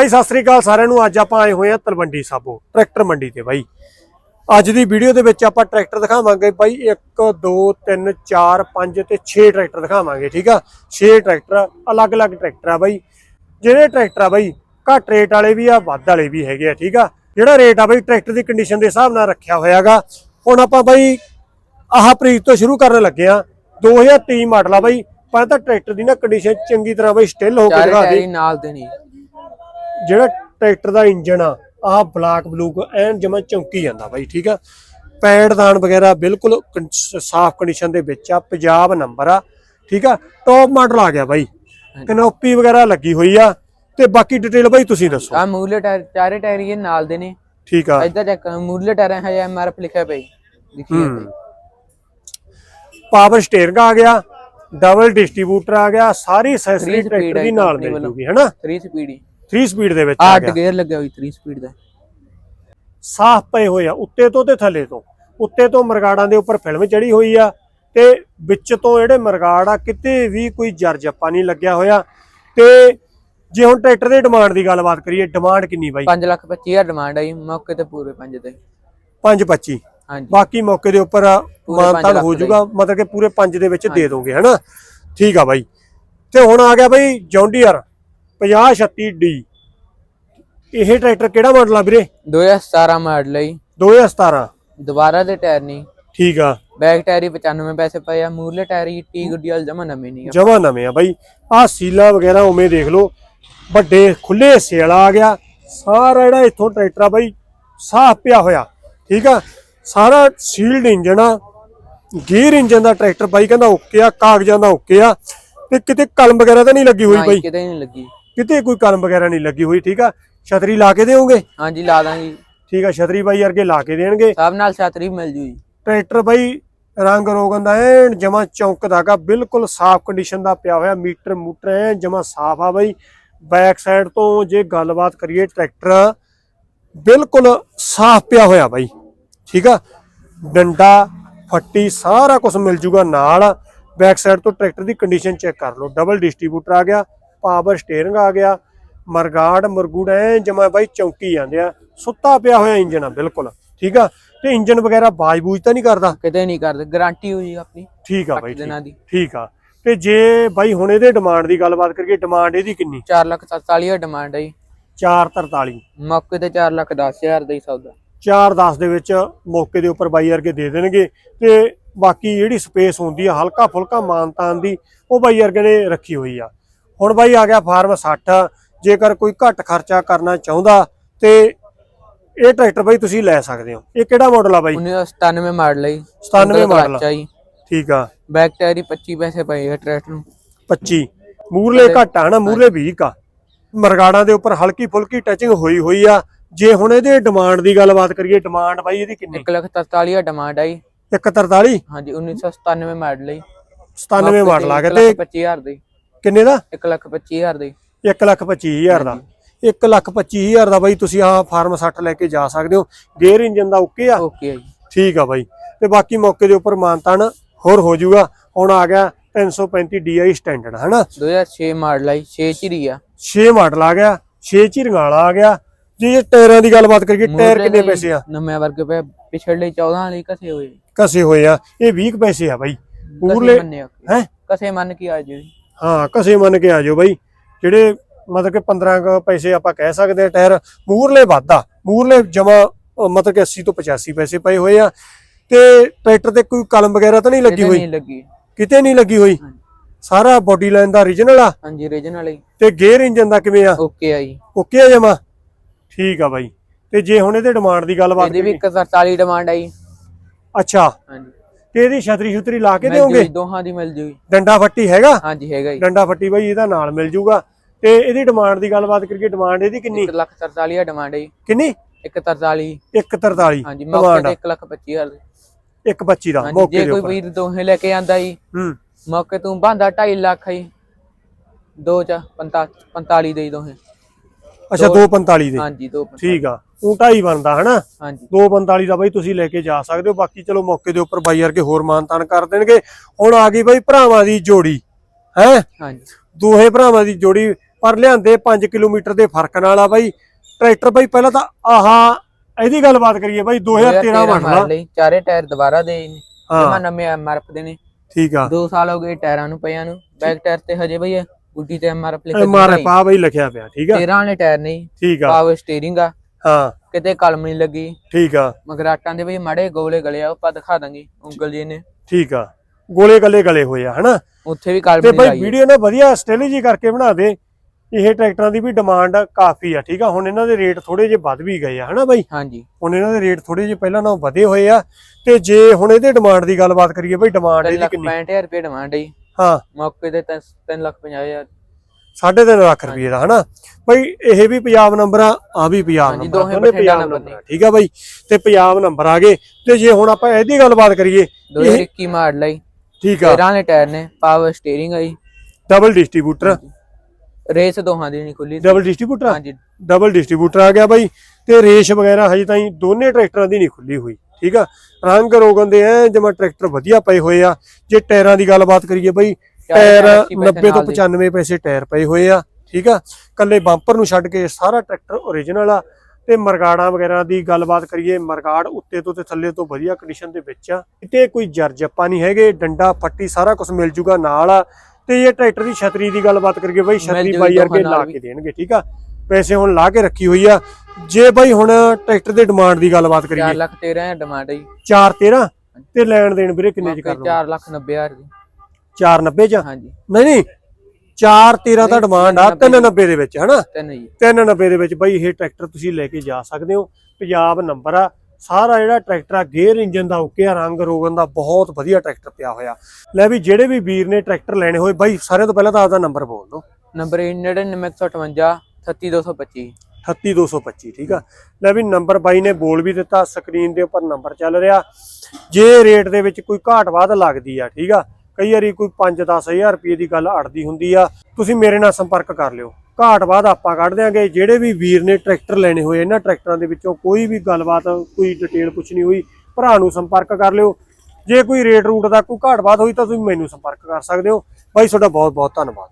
ਭਾਈ ਸਤਿ ਸ੍ਰੀ ਅਕਾਲ ਸਾਰਿਆਂ ਨੂੰ। ਅੱਜ ਆਪਾਂ ਆਏ ਹੋਏ ਆ ਤਲਵੰਡੀ ਸਾਬੋ ਟਰੈਕਟਰ ਮੰਡੀ ਤੇ ਬਾਈ। ਅੱਜ ਦੀ ਵੀਡੀਓ ਦੇ ਵਿੱਚ ਆਪਾਂ ਟਰੈਕਟਰ ਦਿਖਾਵਾਂਗੇ ਬਾਈ। 1 2 3 4 5 ਤੇ 6 ਟਰੈਕਟਰ ਦਿਖਾਵਾਂਗੇ ਠੀਕ ਆ? 6 ਟਰੈਕਟਰ ਅਲੱਗ-ਅਲੱਗ ਟਰੈਕਟਰ ਆ ਬਾਈ। ਜਿਹੜੇ ਟਰੈਕਟਰ ਆ ਬਾਈ ਘੱਟ ਰੇਟ ਵਾਲੇ ਵੀ ਆ ਵੱਧ ਵਾਲੇ ਵੀ ਹੈਗੇ ਆ ਠੀਕ ਆ? ਜਿਹੜਾ ਰੇਟ ਆ ਬਾਈ ਟਰੈਕਟਰ ਦੀ ਕੰਡੀਸ਼ਨ ਦੇ ਹਿਸਾਬ ਨਾਲ ਰੱਖਿਆ ਹੋਇਆਗਾ ਹੁਣ ਆਪਾਂ ਬਾਈ ਆਹ ਪ੍ਰੀਤ ਤੋਂ ਸ਼ੁਰੂ ਕਰਨ ਲੱਗੇ ਆ। 2023 ਮਾਡਲ ਆ ਬਾਈ। ਪਰ ਤਾਂ ਟਰੈਕਟਰ ਦੀ ਨਾ ਕੰਡੀਸ਼ਨ ਚੰਗੀ ਤਰ੍ਹਾਂ ਬਾਈ ਸਟਿਲ ਹੋ ਕੇ ਦਿਖਾ ਦੇ। ਨਾਲ ਦੇ ਨਹੀਂ ਜਿਹੜਾ ਟਰੈਕਟਰ ਦਾ ਇੰਜਨ ਆ ਆਹ ਬਲਾਕ ਬਲੂਕ ਐਨ ਜਮਾ ਚੌਂਕੀ ਜਾਂਦਾ ਬਾਈ ਠੀਕ ਆ? ਪੈਡਦਾਨ ਵਗੈਰਾ ਬਿਲਕੁਲ ਸਾਫ਼ ਕੰਡੀਸ਼ਨ ਦੇ ਵਿੱਚ ਆ ਪੰਜਾਬ ਨੰਬਰ ਆ ਠੀਕ ਆ? ਟੌਪ ਮਾਡਲ ਆ ਗਿਆ ਬਾਈ। ਕਨੋਪੀ ਵਗੈਰਾ ਲੱਗੀ ਹੋਈ ਆ ਤੇ ਬਾਕੀ ਡਿਟੇਲ ਬਾਈ ਤੁਸੀਂ ਦੱਸੋ। ਆ ਮੂਰਲੇ ਟਾਇਰ ਚਾਰੇ ਟਾਇਰ ਹੀ ਨਾਲ ਦੇ ਨੇ। ਠੀਕ ਆ। ਇੱਧਰ ਚੈੱਕ ਮੂਰਲੇ ਟਾਇਰ ਹੈ ਐਮਆਰਐਫ ਲਿਖਿਆ ਪਈ ਲਿਖੀ ਹੈ। ਪਾਵਰ ਸਟੀਅਰਿੰਗ ਆ ਗਿਆ ਡਬਲ ਡਿਸਟ੍ਰੀਬਿਊਟਰ ਆ ਗਿਆ ਸਾਰੀ ਅਸੈਸਰੀ ਟਰੈਕਟਰ ਦੀ ਨਾਲ company ਮਿਲ ਵੱਲੋਂ। ਜੂਗੀ ਹੈਨਾ? 3 ਸਪੀਡ 3 ਸਪੀਡ ਦੇ ਵਿੱਚ ਆ 8 ਗਿਆ। ਗੇਅਰ ਲੱਗਿਆ ਹੋਈ 3 ਸਪੀਡ ਦਾ। ਸਾਫ਼ ਪਏ ਹੋਏ ਆ ਉੱਤੇ ਤੋਂ ਤੇ ਥੱਲੇ ਤੋਂ। ਉੱਤੇ ਤੋਂ ਮਰਗਾੜਾਂ ਦੇ ਉੱਪਰ ਫਿਲਮ ਚੜੀ ਹੋਈ ਆ ਤੇ ਵਿੱਚ ਤੋਂ ਜਿਹੜੇ ਮਰਗਾੜ ਆ ਕਿਤੇ ਵੀ ਕੋਈ ਜਰ ਜੱਪਾ ਨਹੀਂ ਲੱਗਿਆ ਹੋਇਆ। ਤੇ ਜੇ ਹੁਣ ਟਰੈਕਟਰ ਦੀ ਡਿਮਾਂਡ ਦੀ ਗੱਲਬਾਤ ਕਰੀਏ ਡਿਮਾਂਡ ਕਿੰਨੀ ਬਾਈ? 5 ਲੱਖ 25 ਹਜ਼ਾਰ ਡਿਮਾਂਡ ਆਈ ਮੌਕੇ ਤੇ ਪੂਰੇ 5 ਤੇ। 525 ਹਾਂਜੀ। ਬਾਕੀ ਮੌਕੇ ਦੇ ਉੱਪਰ ਮਾਨਤਾਨ ਹੋ ਦਾ ਜਾਊਗਾ ਮਤਲਬ ਕਿ ਪੂਰੇ 5 ਦੇ ਵਿੱਚ ਦੇ ਦੋਗੇ ਹਨਾ? ਠੀਕ ਆ ਬਾਈ। ਤੇ ਹੁਣ ਆ ਗਿਆ ਬਾਈ ਜੌਂਡੀਅਰ। 5036 ਡੀ ਇਹ ਟਰੈਕਟਰ ਕਿਹੜਾ ਮਾਡਲ ਆ ਵੀਰੇ? 2017 ਮਾਡਲ ਆਈ 2017 ਦੁਬਾਰਾ ਦੇ ਟਾਇਰ ਨਹੀਂ। ਠੀਕ ਆ। ਬੈਕ ਟਾਇਰ ਹੀ 95 ਪੈਸੇ ਪਏ ਆ। ਮੂਰਲੇ ਟਾਇਰ ਹੀ ਟੀ ਗੁੱਡੀ ਵਾਲ ਜਮਾ ਨਵੇਂ ਨਹੀਂ ਆ। ਜਮਾ ਨਵੇਂ ਆ ਬਾਈ। ਆਹ ਸੀਲਾ ਵਗੈਰਾ ਉਵੇਂ ਦੇਖ ਲਓ। ਵੱਡੇ ਖੁੱਲੇ ਹਿੱਸੇ ਵਾਲਾ ਆ ਗਿਆ। ਸਾਰਾ ਜਿਹੜਾ ਇੱਥੋਂ ਟਰੈਕਟਰ ਆ ਬਾਈ ਸਾਫ਼ ਪਿਆ ਹੋਇਆ। ਠੀਕ ਆ? ਸਾਰਾ ਸੀਲਡ ਇੰਜਨ ਆ। ਗੇਅਰ ਇੰਜਨ ਦਾ ਟਰੈਕਟਰ ਬਾਈ ਕਹਿੰਦਾ ਓਕੇ ਆ ਕਾਗਜ਼ਾਂ ਦਾ ਓਕੇ ਆ। ਤੇ ਕਿਤੇ ਕਲਮ ਵਗੈਰਾ ਤਾਂ ਨਹੀਂ ਲੱਗੀ ਹੋਈ ਬਾਈ? ਹੀ ਕਿਤੇ ਨਹੀਂ ਲੱਗੀ। ਕਿਤੇ ਕੋਈ ਕਲਮ ਵਗੈਰਾ ਨਹੀਂ ਲੱਗੀ ਹੋਈ ਠੀਕ ਆ? ਛਤਰੀ ਲਾ ਕੇ ਦੇਵੋਗੇ ਹਾਂਜੀ ਲਾ ਦਾਂਗੇ ਠੀਕ ਆ ਛਤਰੀ ਬਾਈ ਵਰਗੇ ਲਾ ਕੇ ਦੇਣਗੇ। ਸਭ ਨਾਲ ਛਤਰੀ ਮਿਲ ਜੂ ਜੀ। ਟਰੈਕਟਰ ਬਾਈ ਰੰਗ ਰੋਗਨ ਦਾ ਐਨ ਜਮਾ ਚੌਂਕਦਾਗਾ ਬਿਲਕੁਲ ਸਾਫ਼ ਕੰਡੀਸ਼ਨ ਦਾ ਪਿਆ ਹੋਇਆ ਮੀਟਰ ਮੂਟਰ ਐਨ ਜਮਾ ਸਾਫ਼ ਆ ਬਾਈ। ਬੈਕ ਸਾਈਡ ਤੋਂ ਜੇ ਗੱਲਬਾਤ ਕਰੀਏ ਟਰੈਕਟਰ ਬਿਲਕੁਲ ਸਾਫ਼ ਪਿਆ ਹੋਇਆ ਬਾਈ। ਠੀਕ ਆ? ਡੰਡਾ ਫੱਟੀ ਸਾਰਾ ਕੁਝ ਮਿਲ ਜੂਗਾ ਨਾਲ। ਬੈਕ ਸਾਈਡ ਤੋਂ ਟਰੈਕਟਰ ਦੀ ਕੰਡੀਸ਼ਨ ਚੈੱਕ ਕਰ ਲਓ। ਡਬਲ ਡਿਸਟ੍ਰੀਬਿਊਟਰ ਆ ਗਿਆ। ਪਾਵਰ ਸਟੀਅਰਿੰਗ ਆ ਗਿਆ ਮਰਗਾੜ ਮਰਗੂੜ ਐ ਜਮਾ ਬਾਈ ਚੌਂਕੀ ਜਾਂਦੇ ਆ ਸੁੱਤਾ ਪਿਆ ਹੋਇਆ ਇੰਜਨ ਆ ਬਿਲਕੁਲ ਠੀਕ ਆ? ਤੇ ਇੰਜਨ ਵਗੈਰਾ ਬਾਜ ਬੂਜ ਤਾਂ ਨਹੀਂ ਕਰਦਾ? ਕਿਤੇ ਨਹੀਂ ਕਰਦੇ ਗਾਰੰਟੀ ਹੋਈ ਆਪਣੀ ਠੀਕ ਆ ਬਾਈ ਦਿਨਾਂ ਦੀ। ਠੀਕ ਆ। ਤੇ ਜੇ ਬਾਈ ਹੁਣ ਇਹਦੇ ਡਿਮਾਂਡ ਦੀ ਗੱਲਬਾਤ ਕਰੀਏ ਡਿਮਾਂਡ ਇਹਦੀ ਕਿੰਨੀ? 4 ਲੱਖ 47 ਹਜ਼ਾਰ ਡਿਮਾਂਡ ਆਈ 443 ਮੌਕੇ ਤੇ 4 ਲੱਖ 10 ਹਜ਼ਾਰ ਦਾ ਹੀ ਸੌਦਾ। 410 ਦੇ ਵਿੱਚ ਮੌਕੇ ਦੇ ਉੱਪਰ ਬਾਈ ਵਰਗੇ ਦੇ ਦੇਣਗੇ। ਤੇ ਬਾਕੀ ਜਿਹੜੀ ਸਪੇਸ ਹੁੰਦੀ ਆ ਹਲਕਾ ਫੁਲਕਾ ਮਾਨਤਾਨ ਦੀ ਉਹ ਬਾਈ ਵਰਗੇ ਨੇ ਰੱਖੀ ਹੋਈ ਆ। ਹੁਣ ਬਾਈ ਆ ਗਿਆ ਫਾਰਮ 60 ਜੇਕਰ ਕੋਈ ਘੱਟ ਖਰਚਾ ਕਰਨਾ ਚਾਹੁੰਦਾ ਤੇ ਇਹ ਟਰੈਕਟਰ ਬਾਈ ਤੁਸੀਂ ਲੈ ਸਕਦੇ ਹੋ। ਇਹ ਕਿਹੜਾ ਮਾਡਲ ਆ ਬਾਈ? 1997 ਮਾਡਲ ਆਈ 97 ਮਾਡਲ ਆ। ਠੀਕ ਆ। ਬੈਕ ਟਾਇਰ ਹੀ 25 ਪੈਸੇ ਪਏ ਟਰੈਕਟਰ ਨੂੰ। 25 ਮੂਰਲੇ ਘੱਟ ਆ ਨਾ ਮੂਰਲੇ 20 ਆ ਮਰਗਾੜਾਂ ਦੇ ਉੱਪਰ ਹਲਕੀ ਫੁਲਕੀ ਟੱਚਿੰਗ ਹੋਈ ਹੋਈ ਆ। ਜੇ ਹੁਣ ਇਹਦੇ ਡਿਮਾਂਡ ਦੀ ਗੱਲਬਾਤ ਕਰੀਏ ਡਿਮਾਂਡ ਬਾਈ ਇਹਦੀ ਕਿੰਨੀ? 1 ਲੱਖ 43 ਹਜ਼ਾਰ ਡਿਮਾਂਡ ਆਈ 143 ਹਾਂਜੀ 1997 ਮਾਡਲ ਆਈ 97 ਮਾਡਲ ਆ ਗਿਆ ਤੇ 25 ਹਜ਼ਾਰ ਦੀ। ਕਿੰਨੇ ਦਾ? 1 ਲੱਖ 25 ਹਜ਼ਾਰ ਦੀ 1 ਲੱਖ 25 ਹਜ਼ਾਰ ਦਾ। 1 ਲੱਖ 25 ਹਜ਼ਾਰ ਦਾ ਬਾਈ ਤੁਸੀਂ ਆਹ ਫਾਰਮ 60 ਲੈ ਕੇ ਜਾ ਸਕਦੇ ਹੋ। ਗੇਅਰ ਇੰਜਨ ਦਾ ਓਕੇ ਆ? ਓਕੇ ਆ ਜੀ। ਠੀਕ ਆ ਬਾਈ। ਤੇ ਬਾਕੀ ਮੌਕੇ ਦੇ ਉੱਪਰ ਮਾਨਤਾਨ ਹੋਰ ਹੋ ਜਾਊਗਾ। ਹੁਣ ਆ ਗਿਆ 335 DI ਸਟੈਂਡਰਡ ਹਨਾ? 2006 ਮਾਡਲ ਆਈ 6 ਚ ਹੀ ਆ। 6 ਮਾਡਲ ਆ ਗਿਆ 6 ਝਿਰੰਗਾਂ ਵਾਲਾ ਆ ਗਿਆ। ਜੇ ਇਹ ਟਾਇਰਾਂ ਦੀ ਗੱਲਬਾਤ ਕਰੀਏ ਟਾਇਰ ਕਿੰਨੇ ਪੈਸੇ ਆ? ਨਵੇਂ ਵਰਗੇ ਪਏ ਪਿਛਲੇ 14 ਵਾਲੇ ਕਸੇ ਹੋਏ। ਕਸੇ ਹੋਏ ਆ। ਇਹ 20 ਕੁ ਪੈਸੇ ਆ ਬਾਈ। ਆ। ਹੈ? ਕਸੇ ਮੰਨ ਕੇ ਆ ਜੀ। ਹਾਂ ਕਸੇ ਮੰਨ ਕੇ ਆ ਜਾਓ ਬਾਈ। ਜਿਹੜੇ ਮਤਲਬ ਕਿ 15 ਕੁ ਪੈਸੇ ਆਪਾਂ ਕਹਿ ਸਕਦੇ ਆ ਟਾਇਰ ਮੂਰਲੇ ਵਾਧਾ ਮੂਰਲੇ ਜਮਾ ਮਤਲਬ ਕਿ 80 ਤੋਂ 85 ਪੈਸੇ ਪਏ ਹੋਏ ਆ। ਤੇ ਟਰੈਕਟਰ ਤੇ ਕੋਈ ਕਲਮ ਵਗੈਰਾ ਤਾਂ ਨਹੀਂ ਲੱਗੀ ਹੋਈ? ਨਹੀਂ ਲੱਗੀ। ਕਿਤੇ ਨਹੀਂ ਲੱਗੀ ਹੋਈ। ਸਾਰਾ ਬੋਡੀ ਲਾਈਨ ਦਾ origignal ਆ? ਹਾਂਜੀ ਰੀਜਨਲ ਹੀ ਤੇ ਗੇਅਰ ਇੰਜਨ ਦਾ ਕਿਵੇਂ ਆ? ਓਕੇ ਆ ਜੀ। ਓਕੇ ਆ ਜਮਾ? ਠੀਕ ਆ ਬਾਈ। ਤੇ ਜੇ ਹੁਣ ਇਹਦੇ ਡਿਮਾਂਡ ਦੀ ਗੱਲਬਾਤ ਇਹਦੀ ਵੀ ਕਰੀਏ 140 ਡਿਮਾਂਡ ਆਈ ਅੱਛਾ। ਹਾਂਜੀ। ਤੇ ਇਹਦੀ ਛਤਰੀ ਛੁਤਰੀ ਲਾ ਕੇ ਦਿਓਗੇ ਦੋਹਾਂ ਦੀ ਮਿਲ ਜੂਗੀ। ਡੰਡਾ ਫੱਟੀ ਹੈਗਾ? ਹਾਂਜੀ ਹੈਗਾ ਜੀ। ਡੰਡਾ ਫੱਟੀ ਬਾਈ ਇਹਦਾ ਨਾਲ ਮਿਲ ਜੂਗਾ। ਤੇ ਇਹਦੀ ਡਿਮਾਂਡ ਦੀ ਗੱਲਬਾਤ ਕਰੀਏ ਡਿਮਾਂਡ ਇਹਦੀ ਕਿੰਨੀ? 1 ਲੱਖ 43 ਹਜ਼ਾਰ ਡਿਮਾਂਡ ਆਈ ਕਿੰਨੀ? 143 143 ਹਾਂਜੀ ਡਿਮਾਂਡ ਮੌਕੇ ਆ। ਤੇ 1 ਲੱਖ 25 ਹਜ਼ਾਰ ਦੀ। 125 ਦਾ ਹਾਂਜੀ ਮੌਕੇ ਜੇ ਦੇ ਕੋਈ ਉੱਪਰ। ਵੀਰ ਦੋਹੇ ਲੈ ਕੇ ਆਂਦਾ ਜੀ ਹੂੰ। ਮੌਕੇ ਤੂੰ ਬੰਦਾ 2.5 ਲੱਖ ਹੀ ਦੋ ਚ 45 ਦੇ ਜੀ ਦੋਹੇ। ਅੱਛਾ 245 ਦੇ ਹਾਂਜੀ ਦੋ ਠੀਕ ਆ। ਉਹ ਢਾਈ ਬਣਦਾ ਹਨਾ? ਹਾਂਜੀ। 245 ਦਾ ਬਾਈ ਤੁਸੀਂ ਲੈ ਕੇ ਜਾ ਸਕਦੇ ਹੋ ਬਾਕੀ ਚਲੋ ਮੌਕੇ ਦੇ ਉੱਪਰ ਬਾਈ ਵਰਗੇ ਹੋਰ ਮਾਨਤਾਨ ਕਰ ਦੇਣਗੇ। ਹੁਣ ਆ ਗਈ ਬਾਈ ਭਰਾਵਾਂ ਦੀ ਜੋੜੀ ਹੈ? ਹਾਂਜੀ। ਦੋਹੇ ਭਰਾਵਾਂ ਦੀ ਜੋੜੀ ਪਰ ਲਿਆਂਦੇ 5 ਕਿਲੋਮੀਟਰ ਦੇ ਫ਼ਰਕ ਨਾਲ ਆ ਬਾਈ। ਟਰੈਕਟਰ ਬਾਈ ਪਹਿਲਾਂ ਤਾਂ ਆਹਾ ਇਹਦੀ ਗੱਲਬਾਤ ਕਰੀਏ ਬਾਈ 2013 ਮਾਡਲ ਚਾਰੇ ਟਾਇਰ ਦੁਬਾਰਾ ਦੇ ਨੇ ਹਾਂ। ਨਵੇਂ ਐਮਆਰਐਫ ਦੇ ਨੇ। ਠੀਕ ਆ। 2 ਸਾਲ ਹੋ ਗਏ ਟਾਇਰਾਂ ਨੂੰ ਪਿਆ ਨੂੰ ਬੈਕ ਟਾਇਰ ਤੇ ਹਜੇ ਬਈ ਗੁੱਡੀ ਤੇ ਐਮਆਰਐਫ ਲਿਖਿਆ ਮਾਰੇ ਪਾ ਬਾਈ ਲਿਖਿਆ ਪਿਆ ਠੀਕ ਆ। 13 ਵਾਲੇ ਟਾਇਰ ਨਹੀਂ ਠੀਕ ਆ। ਪਾਵਰ ਸਟੀਅਰਿੰਗ ਆ ਹਾਂ। ਕਿਤੇ ਕਲਮ ਨਹੀਂ ਲੱਗੀ। ਠੀਕ ਆ। ਮਗਰਾਟਾਂ ਦੇ ਵੀ ਮੜੇ ਗੋਲੇ ਗਲੇ ਆ ਉਹ ਆਪਾਂ ਦਿਖਾ ਦਾਂਗੇ ਉਂਗਲ ਜੀ ਨੇ। ਠੀਕ ਆ। ਗੋਲੇ ਗੱਲੇ ਗਲੇ ਹੋਏ ਆ ਹਨਾ? ਉੱਥੇ ਵੀ ਕਲਮ ਤੇ ਨਹੀਂ ਬਾਈ ਲਾਈ। ਵੀਡੀਓ ਨਾ ਵਧੀਆ ਸਟਿਲ ਜੀ ਕਰਕੇ ਬਣਾ ਦੇ। ਇਹ ਟਰੈਕਟਰਾਂ ਦੀ ਵੀ ਡਿਮਾਂਡ ਕਾਫੀ ਆ ਠੀਕ ਆ? ਹੁਣ ਇਹਨਾਂ ਦੇ ਰੇਟ ਥੋੜੇ ਜਿਹੇ ਵੱਧ ਵੀ ਗਏ ਆ ਹਨਾ ਬਾਈ? ਹਾਂਜੀ। ਹੁਣ ਇਹਨਾਂ ਦੇ ਰੇਟ ਥੋੜੇ ਜਿਹੇ ਪਹਿਲਾਂ ਨਾਲੋਂ ਵਧੇ ਹੋਏ ਆ। ਤੇ ਜੇ ਹੁਣ ਇਹਦੇ ਡਿਮਾਂਡ ਦੀ ਗੱਲਬਾਤ ਕਰੀਏ ਬਾਈ ਡਿਮਾਂਡ 3 ਇਹਦੀ ਲੱਖ ਕਿੰਨੀ? 65000 ਰੁਪਏ ਡਿਮਾਂਡ ਹੈ ਹਾਂ। ਮੌਕੇ ਤੇ 3 ਲੱਖ 50000 ਸਾਢੇ ਤਿੰਨ ਲੱਖ ਰੁਪਏ ਦਾ ਹਨਾ? ਬਾਈ ਇਹ ਵੀ ਪੰਜਾਬ ਨੰਬਰ ਆ ਆ ਵੀ ਪੰਜਾਬ ਨੰਬਰ ਦੋਨੇ ਪੰਜਾਬ ਨੰਬਰ ਠੀਕ ਆ ਬਾਈ ਤੇ ਪੰਜਾਬ ਨੰਬਰ ਆ ਗਏ। ਤੇ ਜੇ ਹੁਣ ਆਪਾਂ ਇਹਦੀ ਗੱਲਬਾਤ ਕਰੀਏ 2021 ਮਾਡਲ ਹੈ ਠੀਕ ਆ। 13 ਵਾਲੇ ਟਾਇਰ ਨੇ ਪਾਵਰ ਸਟੀਅਰਿੰਗ ਹੈ ਡਬਲ ਡਿਸਟ੍ਰੀਬਿਊਟਰ। ਰੇਸ ਦੋਹਾਂ ਦੀ ਨਹੀਂ ਖੁੱਲੀ। Double distributor? ਹਾਂਜੀ। ਡਬਲ ਡਿਸਟ੍ਰੀਬਿਊਟਰ ਆ ਗਿਆ ਬਾਈ ਤੇ ਰੇਸ਼ ਵਗੈਰਾ ਹਜੇ ਤਾਈਂ ਦੋਨੇ ਟਰੈਕਟਰਾਂ ਦੀ ਨਹੀਂ ਖੁੱਲੀ ਹੋਈ। ਠੀਕ ਆ? ਰੰਗ ਰੋਗਨ ਦੇ ਐ ਜਿਵੇਂ ਟਰੈਕਟਰ ਵਧੀਆ ਪਏ ਹੋਏ ਆ। ਜੇ ਟਾਇਰਾਂ ਦੀ ਗੱਲਬਾਤ ਕਰੀਏ ਬਾਈ ਟਾਇਰ 90 ਤੋਂ 95 ਪੈਸੇ ਟਾਇਰ ਪਏ ਹੋਏ ਆ ਠੀਕ ਆ? ਕੱਲੇ ਬੰਪਰ ਨੂੰ ਛੱਡ ਕੇ ਸਾਰਾ ਟਰੈਕਟਰ ਓਰੀਜਨਲ ਆ। ਤੇ ਮਰਗਾੜਾਂ ਵਗੈਰਾ ਦੀ ਗੱਲਬਾਤ ਕਰੀਏ ਮਰਗਾੜ ਉੱਤੇ ਤੋਂ ਤੇ ਥੱਲੇ ਤੋਂ ਵਧੀਆ ਕੰਡੀਸ਼ਨ ਦੇ ਵਿੱਚ ਆ। ਕਿਤੇ ਕੋਈ ਜਰਜੱਪਾ ਨਹੀਂ ਹੈਗੇ ਡੰਡਾ ਪੱਟੀ ਸਾਰਾ ਕੁਝ ਮਿਲ ਜੂਗਾ ਨਾਲ ਆ। ਤੇ ਇਹ ਟਰੈਕਟਰ ਦੀ ਛਤਰੀ ਦੀ ਗੱਲਬਾਤ ਕਰੀਏ ਬਾਈ ਛਤਰੀ ਬਾਈ ਵਰਗੇ ਲਾ। ਕੇ ਦੇਣਗੇ ਠੀਕ ਆ? ਪੈਸੇ ਹੁਣ ਲਾ ਕੇ ਰੱਖੀ ਹੋਈ ਆ। ਜੇ ਬਾਈ ਹੁਣ ਟਰੈਕਟਰ ਦੇ ਡਿਮਾਂਡ ਦੀ ਗੱਲਬਾਤ 4 ਕਰੀਏ ਲੱਖ 13 ਡਿਮਾਂਡ ਹੈ 4 13 ਤੇ ਲੈਣ ਦੇਣ ਵੀਰੇ ਕਿੰਨੇ ਚ ਕਰ ਲਓ 4 ਲੱਖ 90000 ਦੀ। 490 ਚ? ਹਾਂਜੀ। ਨਹੀਂ ਨਹੀਂ 4 13 ਦਾ ਡਿਮਾਂਡ ਆ 390 ਦੇ। ਵਿੱਚ ਹਨਾ? ਤਿੰਨ ਜੀ। 390 ਦੇ ਵਿੱਚ ਬਾਈ ਇਹ ਟਰੈਕਟਰ ਤੁਸੀਂ ਲੈ ਕੇ ਜਾ ਸਕਦੇ ਹੋ। ਪੰਜਾਬ ਨੰਬਰ ਆ। ਸਾਰਾ ਜਿਹੜਾ ਟਰੈਕਟਰ ਆ ਗੇਅਰ ਇੰਜਨ ਦਾ ਓਕੇ ਆ ਰੰਗ ਰੋਗਨ ਦਾ ਬਹੁਤ ਵਧੀਆ ਟਰੈਕਟਰ ਪਿਆ ਹੋਇਆ। ਲੈ ਵੀ ਜਿਹੜੇ ਵੀ ਵੀਰ ਨੇ ਟਰੈਕਟਰ ਲੈਣੇ ਹੋਏ ਬਾਈ ਸਾਰਿਆਂ ਤੋਂ ਪਹਿਲਾਂ ਤਾਂ ਆਪਦਾ ਨੰਬਰ ਬੋਲ ਦਿਓ। ਨੰਬਰ 99158 38225 38225 ਠੀਕ ਆ? ਲੈ ਵੀ ਨੰਬਰ ਬਾਈ ਨੇ ਬੋਲ ਵੀ ਦਿੱਤਾ ਸਕਰੀਨ ਦੇ ਉੱਪਰ ਨੰਬਰ ਚੱਲ ਰਿਹਾ। ਜੇ ਰੇਟ ਦੇ ਵਿੱਚ ਕੋਈ ਘਾਟ ਵਾਧ ਲੱਗਦੀ ਆ ਠੀਕ ਆ? ਕਈ ਵਾਰੀ ਕੋਈ 5-10000 ਰੁਪਏ ਦੀ ਗੱਲ ਅੜਦੀ ਹੁੰਦੀ ਆ, ਤੁਸੀਂ ਮੇਰੇ ਨਾਲ ਸੰਪਰਕ ਕਰ ਲਿਓ। ਘਾਟ ਬਾਅਦ ਆਪਾਂ ਕੱਢ ਦਿਆਂਗੇ, ਜਿਹੜੇ ਵੀ ਵੀਰ ਨੇ ਟਰੈਕਟਰ ਲੈਣੇ ਹੋਏ ਇਹਨਾਂ ਟਰੈਕਟਰਾਂ ਦੇ ਵਿੱਚੋਂ ਕੋਈ ਵੀ ਗੱਲਬਾਤ, ਕੋਈ ਡਿਟੇਲ ਪੁੱਛਣੀ ਹੋਈ, ਭਰਾ ਨੂੰ ਸੰਪਰਕ ਕਰ ਲਿਓ। ਜੇ ਕੋਈ ਰੇਟ ਰੂਟ ਦਾ ਕੋਈ ਘਾਟ ਬਾਅਦ ਹੋਈ ਤਾਂ ਤੁਸੀਂ ਮੈਨੂੰ ਸੰਪਰਕ ਕਰ ਸਕਦੇ ਹੋ। ਬਾਈ, ਤੁਹਾਡਾ ਬਹੁਤ ਬਹੁਤ ਧੰਨਵਾਦ।